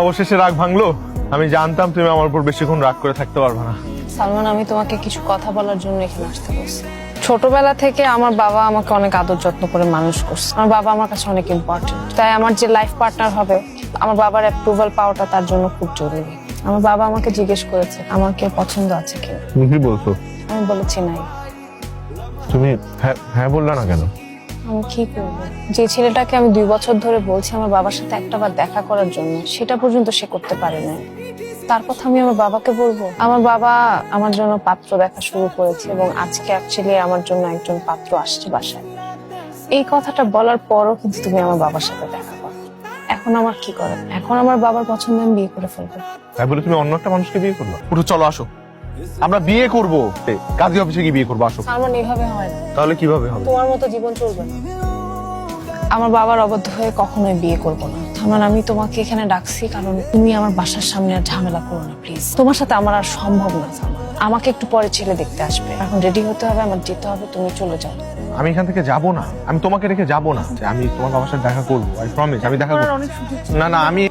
অবশেষে রাগ ভাঙলো? আমি জানতাম তুমি আমার উপর বেশিক্ষণ রাগ করে থাকতে পারবে না। সালমান আমি তোমাকে কিছু কথা বলার জন্য এখানে আসতে বলছি। ছোটবেলা থেকে আমার বাবা আমাকে অনেক আদর যত্ন করে মানুষ করছে। আমার বাবা আমার কাছে অনেক ইম্পর্টেন্ট তাই আমার যে লাইফ পার্টনার হবে আমার বাবার অ্যাপ্রুভাল পাওয়াটা তার জন্য খুব জরুরি। আমার বাবা আমাকে জিজ্ঞেস করেছে আমার কেউ পছন্দ আছে কিনা? তুমি কি বলছো? আমি বলেছি নাই। তুমি হ্যাঁ হ্যাঁ বললা না কেন? আমি কি করব? যে ছেলেটাকে আমি দুই বছর ধরে বলছি আমার বাবার সাথে একটা বার দেখা করার জন্য সেটা পর্যন্ত সে করতে পারে না তার কথা আমি আমার বাবাকে বলব। আমার বাবা আমার জন্য পাত্র দেখা শুরু করেছে এবং আজকে অ্যাকচুয়ালি আমার জন্য একজন পাত্র আসছে বাসায়। এই কথাটা বলার পরও কিন্তু তুমি আমার বাবার সাথে দেখা করো। এখন আমার কি করে এখন আমার বাবার পছন্দ আমি বিয়ে করে ফেলব। তাই বলে তুমি অন্য একটা মানুষকে বিয়ে করল? উঠো চলো আসো। আমরা বিয়ে করব। কাজী অফিসে গিয়ে বিয়ে করব আসো। আমার এইভাবে হয় না। তাহলে কীভাবে হবে? তোমার মতো জীবন চলবে না। আমার বাবার অবদ্ধ হয়ে কখনোই বিয়ে করব না। আমার আমি তোমাকে এখানে ডাকছি কারণ তুমি আমার বাসার সামনে আর ঝামেলা করো না প্লিজ তোমার সাথে আমার আর সম্ভব না সালমান। আমাকে একটু পরে ছেলে দেখতে আসবে। এখন রেডি হতে হবে আমার যেতে হবে তুমি চলে যাও। আমি এখান থেকে যাব না। আমি তোমাকে রেখে যাব না। আমি তোমার বাবার সাথে দেখা করব আই প্রমিস আমি দেখা করব। না না আমি